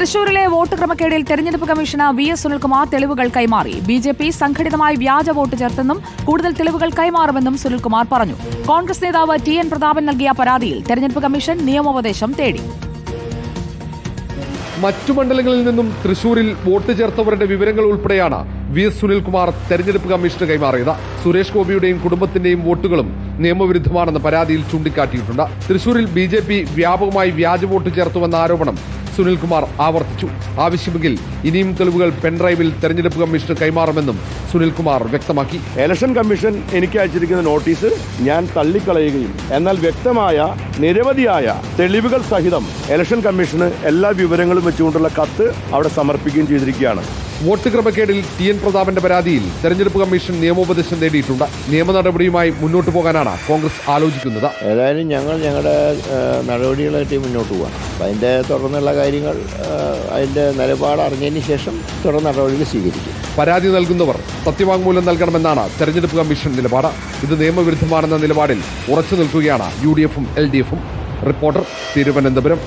തൃശൂരിലെ വോട്ട് ക്രമക്കേടിൽ തെരഞ്ഞെടുപ്പ് commission V S Sunilkumar തെളിവുകൾ കൈമാറി. ബി ജെ പി സംഘടിതമായി വ്യാജ വോട്ട് ചേർത്തെന്നും കൂടുതൽ തെളിവുകൾ കൈമാറുമെന്നും സുനിൽകുമാർ പറഞ്ഞു. കോൺഗ്രസ് നേതാവ് ടി എൻ പ്രതാപൻ നൽകിയ പരാതിയിൽ തെരഞ്ഞെടുപ്പ് കമ്മീഷൻ നിയമോപദേശം തേടി. മറ്റു മണ്ഡലങ്ങളിൽ നിന്നും തൃശൂരിൽ വോട്ട് ചേർത്തവരുടെ വിവരങ്ങൾ ഉൾപ്പെടെയാണ് വി എസ് സുനിൽകുമാർ തെരഞ്ഞെടുപ്പ് കമ്മീഷന് കൈമാറിയത്. സുരേഷ് ഗോപിയുടെയും കുടുംബത്തിന്റെയും വോട്ടുകളും നിയമവിരുദ്ധമാണെന്ന് പരാതിയിൽ ചൂണ്ടിക്കാട്ടിയിട്ടുണ്ട്. തൃശൂരിൽ ബി വ്യാപകമായി വ്യാജ വോട്ട് ചേർത്തുവെന്ന ആരോപണം സുനിൽകുമാർ ആവർത്തിച്ചു. ആവശ്യമെങ്കിൽ ഇനിയും തെളിവുകൾ പെൻഡ്രൈവിൽ തെരഞ്ഞെടുപ്പ് കമ്മീഷന് കൈമാറുമെന്നും സുനിൽകുമാർ വ്യക്തമാക്കി. ഇലക്ഷൻ കമ്മീഷൻ എനിക്ക് അയച്ചിരിക്കുന്ന നോട്ടീസ് ഞാൻ തള്ളിക്കളയുകയും എന്നാൽ വ്യക്തമായ നിരവധിയായ തെളിവുകൾ സഹിതം ഇലക്ഷൻ കമ്മീഷന് എല്ലാ വിവരങ്ങളും വെച്ചുകൊണ്ടുള്ള കത്ത് അവിടെ സമർപ്പിക്കുകയും ചെയ്തിരിക്കുകയാണ്. വോട്ട് ക്രമക്കേടിൽ ടി എൻ പ്രതാപന്റെ പരാതിയിൽ തെരഞ്ഞെടുപ്പ് കമ്മീഷൻ നിയമോപദേശം നേടിയിട്ടുണ്ട്. നിയമ നടപടിയുമായി മുന്നോട്ടു പോകാനാണ് കോൺഗ്രസ് ആലോചിക്കുന്നത്. ഏതായാലും ഞങ്ങൾ ഞങ്ങളുടെ നടപടികളായിട്ട് മുന്നോട്ട് പോകാം അതിന്റെ തുടർന്നുള്ള കാര്യങ്ങൾ അതിന്റെ അതിന്റെ നിലപാട് അറിഞ്ഞതിന് ശേഷം തുടർ നടപടികൾ സ്വീകരിക്കും. പരാതി നൽകുന്നവർ സത്യവാങ്മൂലം നൽകണമെന്നാണ് തെരഞ്ഞെടുപ്പ് കമ്മീഷൻ നിലപാട്. ഇത് നിയമവിരുദ്ധമാണെന്ന നിലപാടിൽ ഉറച്ചു നിൽക്കുകയാണ് യു ഡി എഫും എൽ ഡി എഫും. റിപ്പോർട്ടർ തിരുവനന്തപുരം.